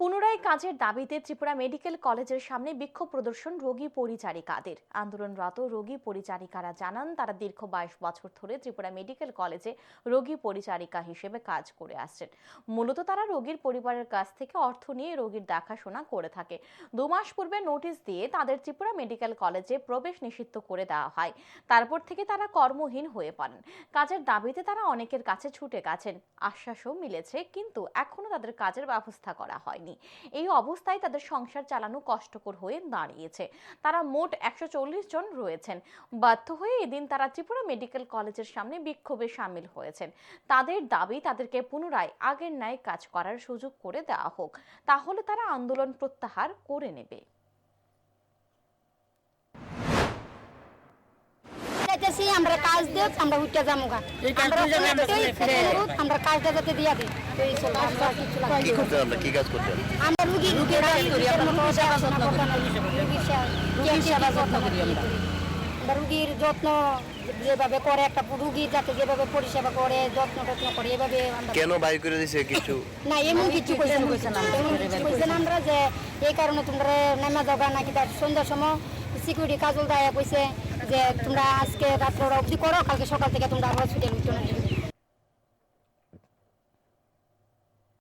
পুনরায় কাজের দাবিতে ত্রিপুরা মেডিকেল কলেজের সামনে বিক্ষোভ প্রদর্শন রোগী পরিচারিকাদের। আন্দোলনরত রোগী পরিচারিকারা জানান, তারা দীর্ঘ বাইশ বছর ধরে ত্রিপুরা মেডিকেল কলেজে রোগী পরিচারিকা হিসেবে কাজ করে আসছেন। মূলত তারা রোগীর পরিবারের কাছ থেকে অর্থ নিয়ে রোগীর দেখাশোনা করে থাকে। দু মাস পূর্বে নোটিশ দিয়ে তাদের ত্রিপুরা মেডিকেল কলেজে প্রবেশ নিষিদ্ধ করে দেওয়া হয়। তারপর থেকে তারা কর্মহীন হয়ে পড়েন। কাজের দাবিতে তারা অনেকের কাছে ছুটে গেছেন। আশ্বাসও মিলেছে, কিন্তু এখনও তাদের কাজের ব্যবস্থা করা হয়নি এই অবস্থায় তাদের সংসার চালানো কষ্টকর হয়ে দাঁড়িয়েছে। তারা মোট একশো চল্লিশ জন রয়েছেন। বাধ্য হয়ে এদিন তারা ত্রিপুরা মেডিকেল কলেজের সামনে বিক্ষোভে সামিল হয়েছেন। তাদের দাবি তাদেরকে পুনরায় আগের ন্যায় কাজ করার সুযোগ করে দেওয়া হোক। তাহলে তারা আন্দোলন প্রত্যাহার করে নেবে। আমরা কাজ দেব আমরা উঠে যাব গা আমরা কাজটা যাতে দিয়া দিই। কি। আমরা? কি কাজ আমরা রুগী রুগী রুগীর সেবা যত্ন করি। আমরা। রুগীর যেভাবে করে একটা রুগী যাতে যেভাবে পরিষেবা করে যত্ন টত্ন করে এভাবে কেন বাইর করে দিছে কিছু? না এমন কিছু কইছে এমন না এমন আমরা কিছু কইছে না আমরা যে এই কারণে তোমরা নেমা যাবা নাকি তার সন্ধ্যার সময়। সিকিউরিটি কাজল দায়া কইছে যে তোমরা আজকে রাত্রে অবধি করো কালকে সকাল থেকে তোমরা আবার ছুটে লুটো না